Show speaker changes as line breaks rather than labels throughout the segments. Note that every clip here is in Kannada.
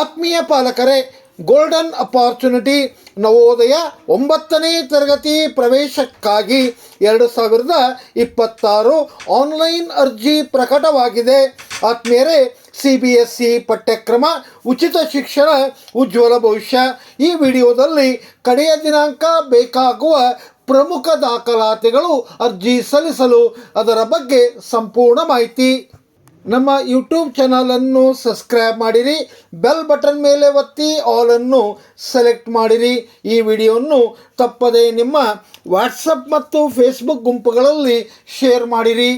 ಆತ್ಮೀಯ ಪಾಲಕರೇ ಗೋಲ್ಡನ್ ಅಪಾರ್ಚುನಿಟಿ ನವೋದಯ ಒಂಬತ್ತನೇ ತರಗತಿ ಪ್ರವೇಶಕ್ಕಾಗಿ ಎರಡು ಸಾವಿರದ ಇಪ್ಪತ್ತಾರು ಆನ್ಲೈನ್ ಅರ್ಜಿ ಪ್ರಕಟವಾಗಿದೆ. ಆತ್ಮೀಯರೇ ಸಿ ಬಿ ಎಸ್ ಸಿ ಪಠ್ಯಕ್ರಮ, ಉಚಿತ ಶಿಕ್ಷಣ, ಉಜ್ವಲ ಭವಿಷ್ಯ ಈ ವಿಡಿಯೋದಲ್ಲಿ ಕಡೆಯ ದಿನಾಂಕ ಬೇಕಾಗುವ ಪ್ರಮುಖ ದಾಖಲಾತಿಗಳು ಅರ್ಜಿ ಸಲ್ಲಿಸಲು ಅದರ ಬಗ್ಗೆ ಸಂಪೂರ್ಣ ಮಾಹಿತಿ ನಮ್ಮ ಯೂಟ್ಯೂಬ್ ಚಾನಲನ್ನು ಸಬ್ಸ್ಕ್ರೈಬ್ ಮಾಡಿರಿ ಬೆಲ್ ಬಟನ್ ಮೇಲೆ ಒತ್ತಿ ಆಲನ್ನು ಸೆಲೆಕ್ಟ್ ಮಾಡಿರಿ. ಈ ವಿಡಿಯೋವನ್ನು ತಪ್ಪದೆ ನಿಮ್ಮ ವಾಟ್ಸಪ್ ಮತ್ತು ಫೇಸ್ಬುಕ್ ಗುಂಪುಗಳಲ್ಲಿ ಶೇರ್ ಮಾಡಿರಿ.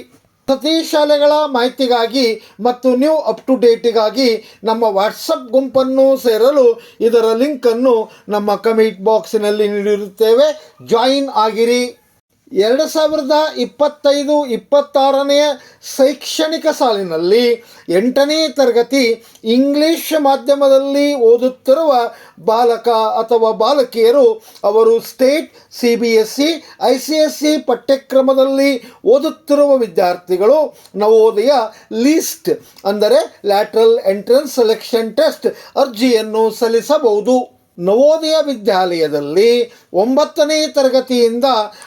ಪ್ರತಿ ಶಾಲೆಗಳ ಮಾಹಿತಿಗಾಗಿ ಮತ್ತು ನ್ಯೂ ಅಪ್ ಟು ಡೇಟಿಗಾಗಿ ನಮ್ಮ ವಾಟ್ಸಪ್ ಗುಂಪನ್ನು ಸೇರಲು ಇದರ ಲಿಂಕನ್ನು ನಮ್ಮ ಕಮೆಂಟ್ ಬಾಕ್ಸಿನಲ್ಲಿ ನೀಡಿರುತ್ತೇವೆ. ಜಾಯಿನ್ ಆಗಿರಿ. ಎರಡು ಸಾವಿರದ ಇಪ್ಪತ್ತೈದು ಇಪ್ಪತ್ತಾರನೆಯ ಶೈಕ್ಷಣಿಕ ಸಾಲಿನಲ್ಲಿ ಎಂಟನೇ ತರಗತಿ ಇಂಗ್ಲಿಷ್ ಮಾಧ್ಯಮದಲ್ಲಿ ಓದುತ್ತಿರುವ ಬಾಲಕ ಅಥವಾ ಬಾಲಕಿಯರು ಅವರು state, C B S C I C S C ಪಠ್ಯಕ್ರಮದಲ್ಲಿ ಓದುತ್ತಿರುವ ವಿದ್ಯಾರ್ಥಿಗಳು ನವೋದಯ ಲೀಸ್ಟ್, ಅಂದರೆ ಲ್ಯಾಟ್ರಲ್ ಎಂಟ್ರೆನ್ಸ್ ಸೆಲೆಕ್ಷನ್ ಟೆಸ್ಟ್ ಅರ್ಜಿಯನ್ನು ಸಲ್ಲಿಸಬಹುದು. ನವೋದಯ ವಿದ್ಯಾಲಯದಲ್ಲಿ ಒಂಬತ್ತನೇ ತರಗತಿಯಿಂದ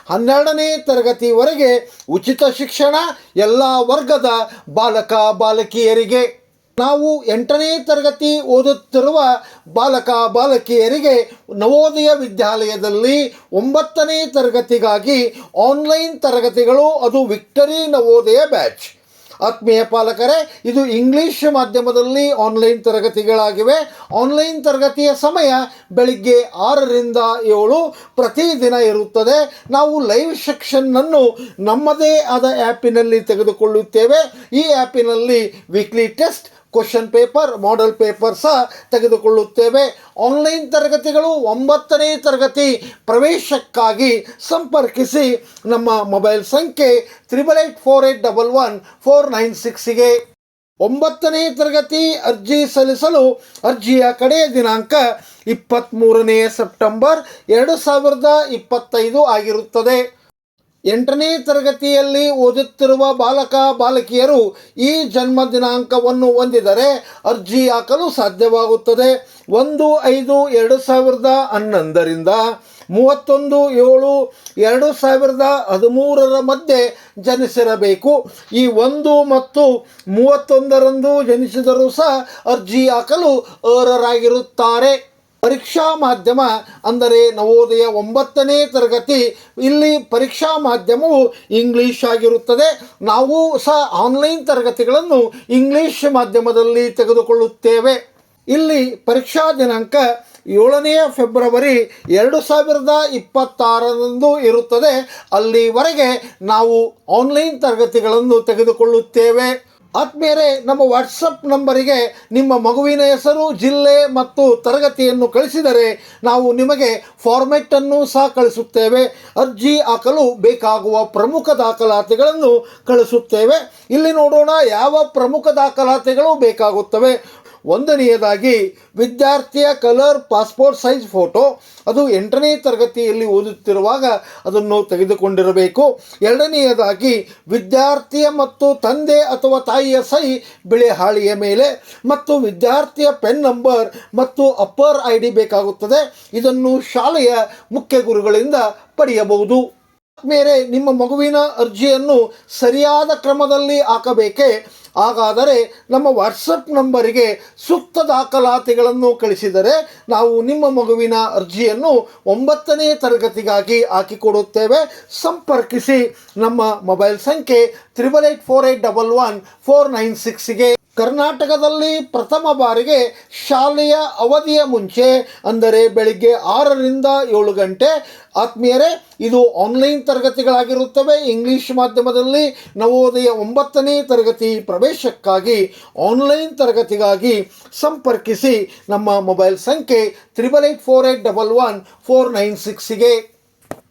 ಹನ್ನೆರಡನೇ ತರಗತಿವರೆಗೆ ಉಚಿತ ಶಿಕ್ಷಣ ಎಲ್ಲ ವರ್ಗದ ಬಾಲಕ, ಬಾಲಕಿಯರಿಗೆ. ನಾವು ಎಂಟನೇ ತರಗತಿ ಓದುತ್ತಿರುವ ಬಾಲಕ, ಬಾಲಕಿಯರಿಗೆ ನವೋದಯ ವಿದ್ಯಾಲಯದಲ್ಲಿ ಒಂಬತ್ತನೇ ತರಗತಿಗಾಗಿ ಆನ್ಲೈನ್ ತರಗತಿಗಳು, ಅದು ವಿಕ್ಟರಿ ನವೋದಯ ಬ್ಯಾಚ್. ಆತ್ಮೀಯ ಪಾಲಕರೇ, ಇದು ಇಂಗ್ಲಿಷ್ ಮಾಧ್ಯಮದಲ್ಲಿ ಆನ್ಲೈನ್ ತರಗತಿಗಳಾಗಿವೆ. ಆನ್ಲೈನ್ ತರಗತಿಯ ಸಮಯ ಬೆಳಿಗ್ಗೆ ಆರರಿಂದ ಏಳು ಪ್ರತಿದಿನ ಇರುತ್ತದೆ. ನಾವು ಲೈವ್ ಸೆಕ್ಷನ್ನನ್ನು ನಮ್ಮದೇ ಆದ ಆ್ಯಪಿನಲ್ಲಿ ತೆಗೆದುಕೊಳ್ಳುತ್ತೇವೆ. ಈ ಆ್ಯಪಿನಲ್ಲಿ weekly test question paper model paper ಸಹ ತೆಗೆದುಕೊಳ್ಳುತ್ತೇವೆ. ಆನ್ಲೈನ್ ತರಗತಿಗಳು ಒಂಬತ್ತನೇ ತರಗತಿ ಪ್ರವೇಶಕ್ಕಾಗಿ ಸಂಪರ್ಕಿಸಿ ನಮ್ಮ ಮೊಬೈಲ್ ಸಂಖ್ಯೆ triple eight four eight double one four nine ಸಿಕ್ಸಿಗೆ ಒಂಬತ್ತನೇ ತರಗತಿ ಅರ್ಜಿ ಸಲ್ಲಿಸಲು ಅರ್ಜಿಯ ಕಡೆಯ ದಿನಾಂಕ ಇಪ್ಪತ್ತ್ಮೂರನೇ ಸೆಪ್ಟೆಂಬರ್ ಎರಡು ಸಾವಿರದ ಇಪ್ಪತ್ತೈದು ಆಗಿರುತ್ತದೆ. ಎಂಟನೇ ತರಗತಿಯಲ್ಲಿ ಓದುತ್ತಿರುವ ಬಾಲಕ, ಬಾಲಕಿಯರು ಈ ಜನ್ಮ ದಿನಾಂಕವನ್ನು ಹೊಂದಿದರೆ ಅರ್ಜಿ ಹಾಕಲು ಸಾಧ್ಯವಾಗುತ್ತದೆ. ಒಂದು, ಐದು, ಎರಡು ಸಾವಿರದ ಹನ್ನೊಂದರಿಂದ ಮೂವತ್ತೊಂದು, ಏಳು, ಎರಡು ಸಾವಿರದ ಹದಿಮೂರರ ಮಧ್ಯೆ ಜನಿಸಿರಬೇಕು. ಈ ಒಂದು ಮತ್ತು ಮೂವತ್ತೊಂದರಂದು ಜನಿಸಿದರೂ ಸಹ ಅರ್ಜಿ ಹಾಕಲು ಅರ್ಹರಾಗಿರುತ್ತಾರೆ. ಪರೀಕ್ಷಾ ಮಾಧ್ಯಮ ಅಂದರೆ ನವೋದಯ ಒಂಬತ್ತನೇ ತರಗತಿ, ಇಲ್ಲಿ ಪರೀಕ್ಷಾ ಮಾಧ್ಯಮವು ಇಂಗ್ಲೀಷ್ ಆಗಿರುತ್ತದೆ. ನಾವು ಸಹ ಆನ್ಲೈನ್ ತರಗತಿಗಳನ್ನು ಇಂಗ್ಲೀಷ್ ಮಾಧ್ಯಮದಲ್ಲಿ ತೆಗೆದುಕೊಳ್ಳುತ್ತೇವೆ. ಇಲ್ಲಿ ಪರೀಕ್ಷಾ ದಿನಾಂಕ ಏಳನೆಯ ಫೆಬ್ರವರಿ ಎರಡು ಸಾವಿರದ ಇಪ್ಪತ್ತಾರರಂದು ಇರುತ್ತದೆ. ಅಲ್ಲಿವರೆಗೆ ನಾವು ಆನ್ಲೈನ್ ತರಗತಿಗಳನ್ನು ತೆಗೆದುಕೊಳ್ಳುತ್ತೇವೆ. ಆತ್ಮೀಯರೇ ನಮ್ಮ ವಾಟ್ಸಪ್ ನಂಬರಿಗೆ ನಿಮ್ಮ ಮಗುವಿನ ಹೆಸರು, ಜಿಲ್ಲೆ ಮತ್ತು ತರಗತಿಯನ್ನು ಕಳಿಸಿದರೆ ನಾವು ನಿಮಗೆ ಫಾರ್ಮೆಟನ್ನು ಸಹ ಕಳಿಸುತ್ತೇವೆ. ಅರ್ಜಿ ಹಾಕಲು ಬೇಕಾಗುವ ಪ್ರಮುಖ ದಾಖಲಾತಿಗಳನ್ನು ಕಳಿಸುತ್ತೇವೆ. ಇಲ್ಲಿ ನೋಡೋಣ ಯಾವ ಪ್ರಮುಖ ದಾಖಲಾತಿಗಳು ಬೇಕಾಗುತ್ತವೆ. ಒಂದನೆಯದಾಗಿ ವಿದ್ಯಾರ್ಥಿಯ ಕಲರ್ ಪಾಸ್ಪೋರ್ಟ್ ಸೈಜ್ ಫೋಟೋ, ಅದು ಎಂಟನೇ ತರಗತಿಯಲ್ಲಿ ಓದುತ್ತಿರುವಾಗ ಅದನ್ನು ತೆಗೆದುಕೊಂಡಿರಬೇಕು. ಎರಡನೆಯದಾಗಿ ವಿದ್ಯಾರ್ಥಿಯ ಮತ್ತು ತಂದೆ ಅಥವಾ ತಾಯಿಯ ಸಹಿ ಬಿಳಿ ಹಾಳಿಯ ಮೇಲೆ ಮತ್ತು ವಿದ್ಯಾರ್ಥಿಯ ಪೆನ್ ನಂಬರ್ ಮತ್ತು ಅಪ್ಪರ್ ಐ ಡಿ ಬೇಕಾಗುತ್ತದೆ. ಇದನ್ನು ಶಾಲೆಯ ಮುಖ್ಯ ಗುರುಗಳಿಂದ ಪಡೆಯಬಹುದು. ಮೇಲೆ ನಿಮ್ಮ ಮಗುವಿನ ಅರ್ಜಿಯನ್ನು ಸರಿಯಾದ ಕ್ರಮದಲ್ಲಿ ಹಾಕಬೇಕೇ? ಹಾಗಾದರೆ ನಮ್ಮ ವಾಟ್ಸಪ್ ನಂಬರಿಗೆ ಸೂಕ್ತ ದಾಖಲಾತಿಗಳನ್ನು ಕಳಿಸಿದರೆ ನಾವು ನಿಮ್ಮ ಮಗುವಿನ ಅರ್ಜಿಯನ್ನು ಒಂಬತ್ತನೇ ತರಗತಿಗಾಗಿ ಹಾಕಿಕೊಡುತ್ತೇವೆ. ಸಂಪರ್ಕಿಸಿ ನಮ್ಮ ಮೊಬೈಲ್ ಸಂಖ್ಯೆ triple eight four eight double one four nine ಸಿಕ್ಸ್ಗೆ ಕರ್ನಾಟಕದಲ್ಲಿ ಪ್ರಥಮ ಬಾರಿಗೆ ಶಾಲೆಯ ಅವಧಿಯ ಮುಂಚೆ, ಅಂದರೆ ಬೆಳಿಗ್ಗೆ ಆರರಿಂದ ಏಳು ಗಂಟೆ. ಆತ್ಮೀಯರೇ, ಇದು ಆನ್ಲೈನ್ ತರಗತಿಗಳಾಗಿರುತ್ತವೆ. ಇಂಗ್ಲಿಷ್ ಮಾಧ್ಯಮದಲ್ಲಿ ನವೋದಯ ಒಂಬತ್ತನೇ ತರಗತಿ ಪ್ರವೇಶಕ್ಕಾಗಿ ಆನ್ಲೈನ್ ತರಗತಿಗಾಗಿ ಸಂಪರ್ಕಿಸಿ ನಮ್ಮ ಮೊಬೈಲ್ ಸಂಖ್ಯೆ triple eight four eight double one four nine ಸಿಕ್ಸಿಗೆ